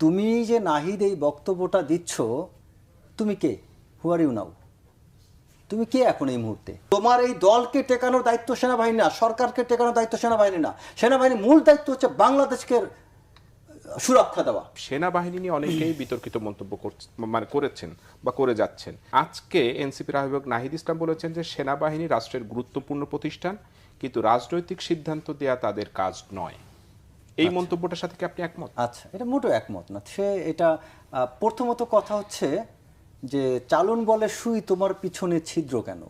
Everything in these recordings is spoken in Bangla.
তুমি যে নাহিদ এই বক্তব্যটা দিচ্ছ, তুমি কে? হু আর ইউ নাও তুমি কে এখন এই মুহূর্তে? তোমার এই দলকে টেকানোর দায়িত্ব সেনাবাহিনী না, সরকারকে টেকানোর দায়িত্ব সেনাবাহিনী না। সেনাবাহিনীর মূল দায়িত্ব হচ্ছে বাংলাদেশকে সুরক্ষা দেওয়া। সেনাবাহিনী নিয়ে অনেকেই বিতর্কিত মন্তব্য মানে করেছেন বা করে যাচ্ছেন। আজকে এনসিপির আহ্বায়ক নাহিদ ইসলাম বলেছেন যে, সেনাবাহিনী রাষ্ট্রের গুরুত্বপূর্ণ প্রতিষ্ঠান, কিন্তু রাজনৈতিক সিদ্ধান্ত দেয়া তাদের কাজ নয়। এই মন্তব্যটার সাথে কি আপনি একমত? আচ্ছা এটা মোটেও একমত না। সে এটা প্রথমত কথা হচ্ছে যে চালন বলে সুই তোমার পিছনে ছিদ্র কেন?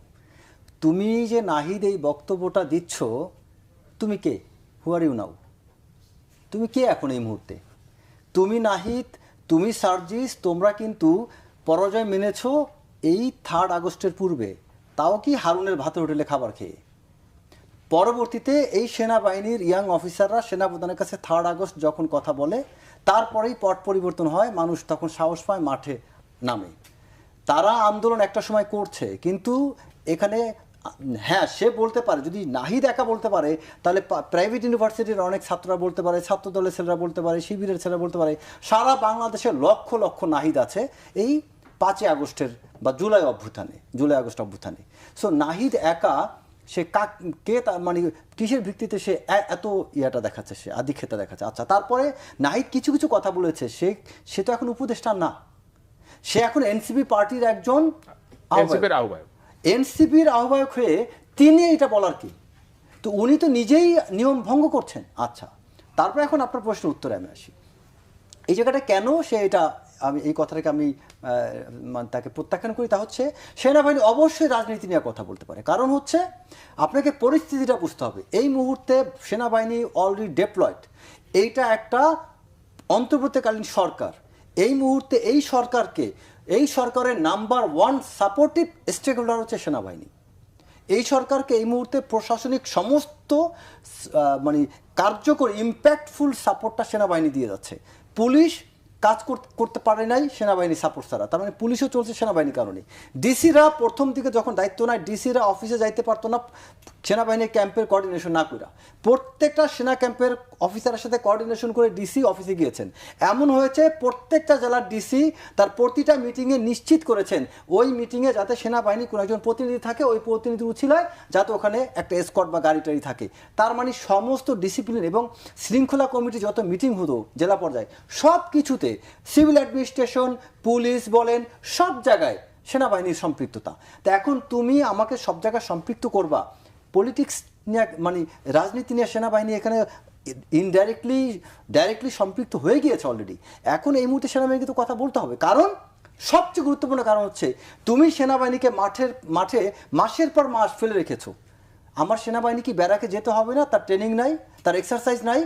তুমি যে নাহিদ এই বক্তব্যটা দিচ্ছ তুমি কে? হু আর ইউ নাও তুমি কে এখন এই মুহূর্তে? তুমি নাহিদ তুমি সার্জিস তোমরা কিন্তু পরাজয় মেনেছো এই থার্ড আগস্টের পূর্বে। তাও কি হারুনের ভাতের হোটেলে খাবার খেয়ে? পরবর্তীতে এই সেনাবাহিনীর ইয়াং অফিসাররা সেনাপ্রধানের কাছে থার্ড আগস্ট যখন কথা বলে, তারপরেই পট পরিবর্তন হয়, মানুষ তখন সাহস পায় মাঠে নামে। তারা আন্দোলন একটা সময় করছে, কিন্তু এখানে হ্যাঁ সে বলতে পারে, যদি নাহিদ একা বলতে পারে, তাহলে প্রাইভেট ইউনিভার্সিটির অনেক ছাত্ররা বলতে পারে ছাত্র দলের ছেলেরা বলতে পারে, শিবিরের ছেলেরা বলতে পারে, সারা বাংলাদেশে লক্ষ লক্ষ নাহিদ আছে এই পাঁচই আগস্টের বা জুলাই অভ্যুত্থানে, জুলাই আগস্ট অভ্যুত্থানে। সো নাহিদ একা সে কাক কে তার মানে কিসের ভিত্তিতে সে এত ইয়াটা দেখাচ্ছে সে আধিক্ষেতা দেখাচ্ছে? আচ্ছা তারপরে নাহিদ কিছু কিছু কথা বলেছে সে সে তো এখন উপদেষ্টা না। সে এখন এনসিপি পার্টির একজন আহ্বায়ক। এনসিপির আহ্বায়ক হয়ে তিনি এটা বলার কি? তো উনি তো নিজেই নিয়ম ভঙ্গ করছেন। আচ্ছা তারপর এখন আপনার প্রশ্নের উত্তরে আমি আসি। এই জায়গাটা কেন সে এটা আমি, এই কথাটাকে আমি মানে তাকে প্রত্যাখ্যান করি, তা হচ্ছে সেনাবাহিনী অবশ্যই রাজনীতি নিয়ে কথা বলতে পারে। কারণ হচ্ছে আপনাকে পরিস্থিতিটা বুঝতে হবে। এই মুহূর্তে সেনাবাহিনী অলরেডি ডেপ্লয়েড এইটা একটা অন্তর্বর্তীকালীন সরকার। এই মুহূর্তে এই সরকারকে, এই সরকারের number one supportive stakeholder হচ্ছে সেনাবাহিনী। এই সরকারকে এই মুহূর্তে প্রশাসনিক সমস্ত মানে কার্যকর ইম্প্যাক্টফুল সাপোর্টটা সেনাবাহিনী দিয়ে যাচ্ছে। পুলিশ কাজ কর- করতে পারে নাই সেনাবাহিনী সাপোর্ট ছাড়া। তার মানে পুলিশও চলছে সেনাবাহিনীর কারণে। ডিসিরা প্রথম দিকে যখন দায়িত্ব নেয়, ডিসিরা অফিসে যাইতে পারতো না, সেনাবাহিনীর ক্যাম্পের কোঅর্ডিনেশন না করে প্রত্যেকটা সেনা ক্যাম্পের অফিসারের সাথে কোঅর্ডিনেশন করে ডিসি অফিসে গিয়েছেন। এমন হয়েছে, প্রত্যেকটা জেলার ডিসি তার প্রতিটা মিটিংয়ে নিশ্চিত করেছেন, ওই মিটিংয়ে যাতে সেনাবাহিনী কোনো একজন প্রতিনিধি থাকে, ওই প্রতিনিধি উছিলায় যাতে ওখানে একটা এসকট বা গাড়ি টাড়ি থাকে। তার মানে সমস্ত ডিসিপ্লিন এবং শৃঙ্খলা কমিটি যত মিটিং হতো, জেলা পর্যায়ে সব কিছুতে সিভিল অ্যাডমিনিস্ট্রেশন, পুলিশ বলেন, সব জায়গায় সেনাবাহিনীর সম্পৃক্ততা। তা এখন তুমি আমাকে সব জায়গায় সম্পৃক্ত করবা। পলিটিক্স নিয়ে মানে রাজনীতি নিয়ে সেনাবাহিনী এখানে ইনডাইরেক্টলি ডাইরেক্টলি সম্পৃক্ত হয়ে গিয়েছে অলরেডি এখন এই মুহূর্তে সেনাবাহিনীকে তো কথা বলতে হবে। কারণ সবচেয়ে গুরুত্বপূর্ণ কারণ হচ্ছে, তুমি সেনাবাহিনীকে মাঠের, মাঠে মাসের পর মাস ফেলে রেখেছো। আমার সেনাবাহিনী কি ব্যারাকে যেতে হবে না? তার ট্রেনিং নাই, তার এক্সারসাইজ নাই?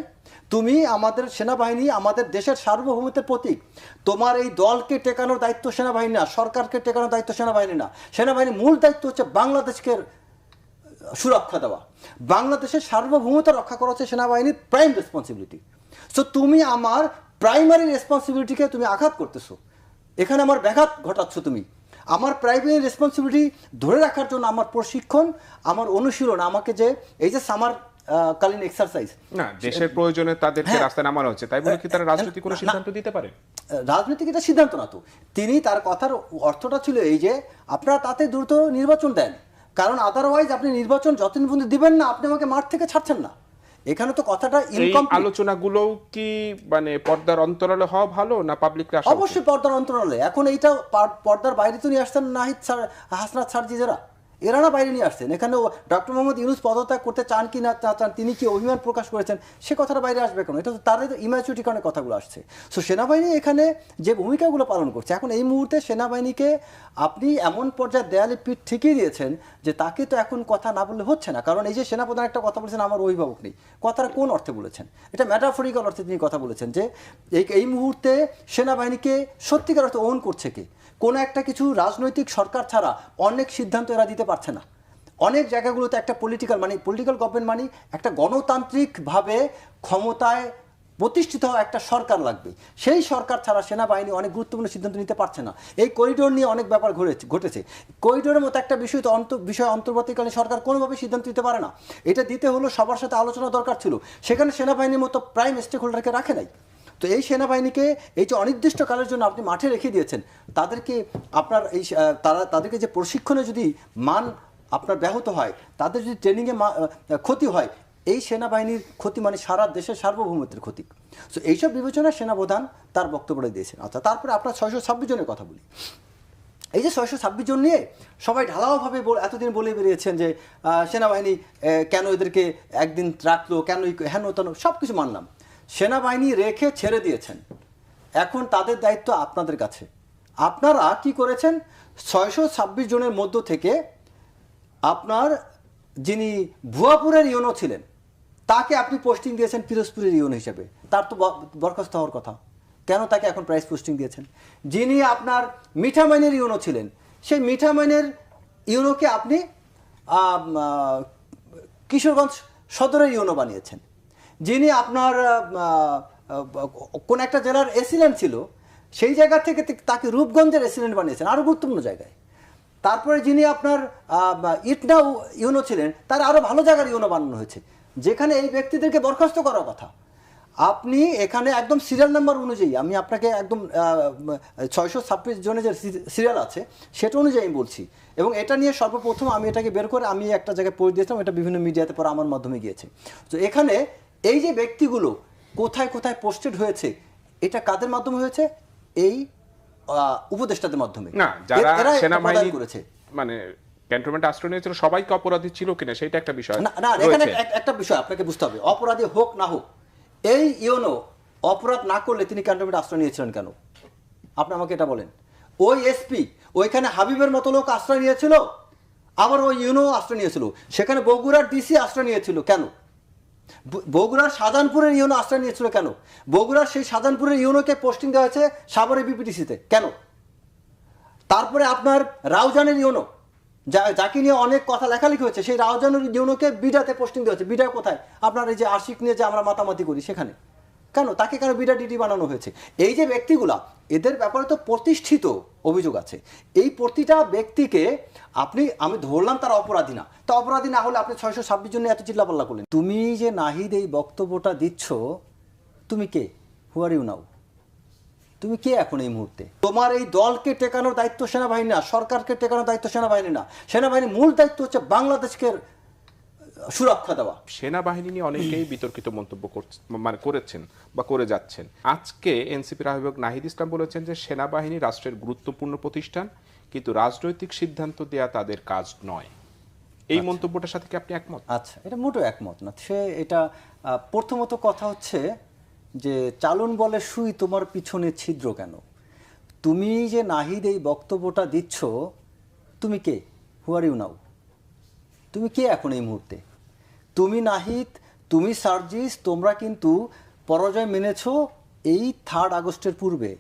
তুমি আমাদের সেনাবাহিনী, আমাদের দেশের সার্বভৌমত্বের প্রতীক। তোমার এই দলকে টেকানোর দায়িত্ব সেনাবাহিনী না, সরকারকে টেকানোর দায়িত্ব সেনাবাহিনী না। সেনাবাহিনীর মূল দায়িত্ব হচ্ছে বাংলাদেশকে সুরক্ষা দেওয়া। বাংলাদেশের সার্বভৌমতা রক্ষা করা হচ্ছে সেনাবাহিনীর প্রাইম রেসপন্সিবিলিটি সো তুমি আমার প্রাইমারি রেসপন্সিবিলিটিকে তুমি আঘাত করতেছো। এখানে আমার ব্যাঘাত ঘটাচ্ছ তুমি। আমার প্রাইভেট রেসপন্সিবিলিটি ধরে রাখার জন্য আমার প্রশিক্ষণ আমার অনুশীলন আমাকে যে এই যে সামার কালীন এক্সারসাইজ না দেশের প্রয়োজনে তাদেরকে হ্যাঁ। রাস্তায় নামানো হচ্ছে। তাই বলে কি তারা রাজনৈতিক কোনো সিদ্ধান্ত দিতে পারে? রাজনৈতিক এটা সিদ্ধান্ত না তো। তিনি তার কথার অর্থটা ছিল এই যে আপনারা তাতে দ্রুত নির্বাচন দেন। কারণ আদারওয়াইজ আপনি নির্বাচন যতদিন পর্যন্ত দিবেন না আপনি আমাকে মাঠ থেকে ছাড়ছেন না। এখানে তো কথাটা আলোচনাগুলোও কি মানে পর্দার অন্তরালে হওয়া ভালো না পাবলিকরা আসা অবশ্যই পর্দার অন্তরালে। এখন এইটা পর্দার বাইরে তো নিয়ে আসতেন নাহিদ স্যার হাসনাত সার্জিজেরা এরা না বাইরে নিয়ে আসছেন। এখানে ডক্টর মোহাম্মদ ইউনুস পদত্যাগ করতে চান কি না তা চান তিনি কি অভিমান প্রকাশ করেছেন, সে কথাটা বাইরে আসবে কেন? এটা তো তাদের ইম্যাচুরিটি কারণে কথাগুলো আসছে। সো সেনাবাহিনী এখানে যে ভূমিকাগুলো পালন করছে, এখন এই মুহূর্তে সেনাবাহিনীকে আপনি এমন পর্যায়ে দেয়ালে পিঠ ঠিকিয়ে দিয়েছেন যে তাকে তো এখন কথা না বললে হচ্ছে না। কারণ এই যে সেনাপ্রধান একটা কথা বলেছেন, আমার অভিভাবক নেই। কথাটা কোন অর্থে বলেছেন? এটা ম্যাটাফরিক্যাল অর্থে তিনি কথা বলেছেন যে এই মুহূর্তে সেনাবাহিনীকে সত্যিকার অর্থে ওন করছে কে? কোনো একটা কিছু রাজনৈতিক সরকার ছাড়া অনেক সিদ্ধান্ত এরা দিতে পারছে না। অনেক জায়গাগুলোতে একটা পলিটিক্যাল মানে পলিটিক্যাল গভর্নমেন্ট মানে একটা গণতান্ত্রিকভাবে ক্ষমতায় প্রতিষ্ঠিত হওয়া একটা সরকার লাগবে। সেই সরকার ছাড়া সেনাবাহিনী অনেক গুরুত্বপূর্ণ সিদ্ধান্ত নিতে পারছে না। এই করিডোর নিয়ে অনেক ব্যাপার ঘটেছে ঘটেছে। করিডোরের মতো একটা বিষয় তো অন্ত বিষয় অন্তর্বর্তীকালীন সরকার কোনোভাবে সিদ্ধান্ত নিতে পারে না। এটা দিতে হলো সবার সাথে আলোচনা দরকার ছিল। সেখানে সেনাবাহিনীর মতো প্রাইম স্টেক হোল্ডারকে রাখে নাই। তো এই সেনাবাহিনীকে এই যে অনির্দিষ্টকালের জন্য আপনি মাঠে রেখে দিয়েছেন, তাদেরকে আপনার এই তারা, তাদেরকে যে প্রশিক্ষণে যদি মান আপনার ব্যাহত হয়, তাদের যদি ট্রেনিংয়ে ক্ষতি হয়, এই সেনাবাহিনীর ক্ষতি মানে সারা দেশের সার্বভৌমত্বের ক্ষতি। তো এইসব বিবেচনায় সেনাপ্রধান তার বক্তব্যটা দিয়েছেন। আচ্ছা তারপরে আপনার ছয়শো ছাব্বিশ জনের কথা বলি। এই যে ছয়শো ছাব্বিশ জন নিয়ে সবাই ঢালাওভাবে এতদিন বলে বেরিয়েছেন যে সেনাবাহিনী কেন এদেরকে একদিন রাখল কেন হেন তেন সব কিছু মানলাম। সেনাবাহিনী রেখে ছেড়ে দিয়েছেন। এখন তাদের দায়িত্ব আপনাদের কাছে। আপনারা কি করেছেন? ছয়শো ছাব্বিশ জনের মধ্য থেকে আপনার যিনি ভুয়াপুরের ইউনো ছিলেন, তাকে আপনি পোস্টিং দিয়েছেন পিরোজপুরের ইউনো হিসেবে। তার তো বরখাস্ত হওয়ার কথা। কেন তাকে এখন প্রাইস পোস্টিং দিয়েছেন? যিনি আপনার মিঠামাইনের ইউনো ছিলেন, সেই মিঠামাইনের ইউনোকে আপনি কিশোরগঞ্জ সদরের ইউনো বানিয়েছেন। যিনি আপনার কোন একটা জেলার এসিলেন্ট ছিল, সেই জায়গা থেকে তাকে রূপগঞ্জের এসিলেন্ট বানিয়েছেন আরও গুরুত্বপূর্ণ জায়গায়। তারপরে যিনি আপনার ইটনা ইউনো ছিলেন, তার আরও ভালো জায়গার ইউনো বানানো হয়েছে, যেখানে এই ব্যক্তিদেরকে বরখাস্ত করার কথা। আপনি এখানে একদম সিরিয়াল নাম্বার অনুযায়ী, আমি আপনাকে একদম ছয়শো ছাব্বিশ জনের যে সিরিয়াল আছে, সেটা অনুযায়ী আমি বলছি। এবং এটা নিয়ে সর্বপ্রথম আমি এটাকে বের করে, আমি একটা জায়গায় পড়ে দিয়েছিলাম, এটা বিভিন্ন মিডিয়াতে পরে আমার মাধ্যমে গিয়েছে। তো এখানে এই যে ব্যক্তিগুলো কোথায় কোথায় পোস্টেড হয়েছে এটা কাদের মাধ্যমে হয়েছে? এই উপদেষ্টাদের মাধ্যমে। না যারা সেনাবাহিনী করেছে। মানে ক্যান্টনমেন্ট আশ্রয় নিয়েছিল সবাইকে অপরাধী ছিল কিনা সেটা একটা বিষয় না না এখানে একটা বিষয় আপনাকে বুঝতে হবে অপরাধী হোক না হোক এই ইউনো অপরাধ না করলে তিনি ক্যান্টনমেন্ট আশ্রয় নিয়েছিলেন কেন? আপনি আমাকে এটা বলেন। ওই এসপি ওইখানে হাবিবের মতো লোক আশ্রয় নিয়েছিল আবার ওই ইউনো আশ্রয় নিয়েছিল সেখানে বগুড়ার ডিসি আশ্রয় নিয়েছিল কেন? বগুড়ার সাজানপুরের ইউনো আশ্রয় নিয়েছিল কেন? বগুড়ার সেই সাজানপুরের ইউনোকে পোস্টিং দেওয়া হয়েছে সাবরে বিপিটিসিতে। কেন? তারপরে আপনার রাউজানের ইউনো, যা যাকে নিয়ে অনেক কথা লেখালেখি হয়েছে, সেই রাউজানের ইউনোকে বিডাতে পোস্টিং দেওয়া হয়েছে। বিডা কোথায়? আপনার এই যে আশিক নিয়ে যে আমরা মাতামাতি করি সেখানে। কেন? তাকে কেন বিডা ডিডি বানানো হয়েছে? এই যে ব্যক্তিগুলা, এদের ব্যাপারে তো প্রতিষ্ঠিত অভিযোগ আছে। এই প্রতিটা ব্যক্তিকে আপনি, আমি ধরলাম তার অপরাধী না। তা অপরাধী না হলে আপনি ছয়শো ছাব্বিশ জন্য এত চিল্লাপাল্লা করলেন। তুমি যে নাহিদ এই বক্তব্যটা দিচ্ছ, তুমি কে? হু আর ইউ নাও তুমি কে এখন এই মুহূর্তে? তোমার এই দলকে টেকানোর দায়িত্ব সেনাবাহিনী না, সরকারকে টেকানোর দায়িত্ব সেনাবাহিনী না। সেনাবাহিনীর মূল দায়িত্ব হচ্ছে বাংলাদেশকে সুরক্ষা দেওয়া। সেনাবাহিনী নিয়ে অনেকেই বিতর্কিত মন্তব্য করছে- মানে করেছেন বা করে যাচ্ছেন। আজকে এনসিপির আহ্বায়ক নাহিদ ইসলাম বলেছেন যে সেনাবাহিনী রাষ্ট্রের গুরুত্বপূর্ণ প্রতিষ্ঠান কিন্তু রাজনৈতিক সিদ্ধান্ত দেয়া তাদের কাজ নয়। এই মন্তব্যটার সাথে কি আপনি একমত? আচ্ছা এটা মোটেও একমত না। সে এটা প্রথমত কথা হচ্ছে যে চালন বলে সুই তোমার পিছনে ছিদ্র কেন? তুমি যে নাহিদ এই বক্তব্যটা দিচ্ছ তুমি কে? হুয়ার ইউ নাও তুমি কে এখন এই মুহূর্তে? তুমি নাহিদ তুমি সার্জিস তোমরা কিন্তু পরাজয় মেনেছ এই থার্ড আগস্টের পূর্বে।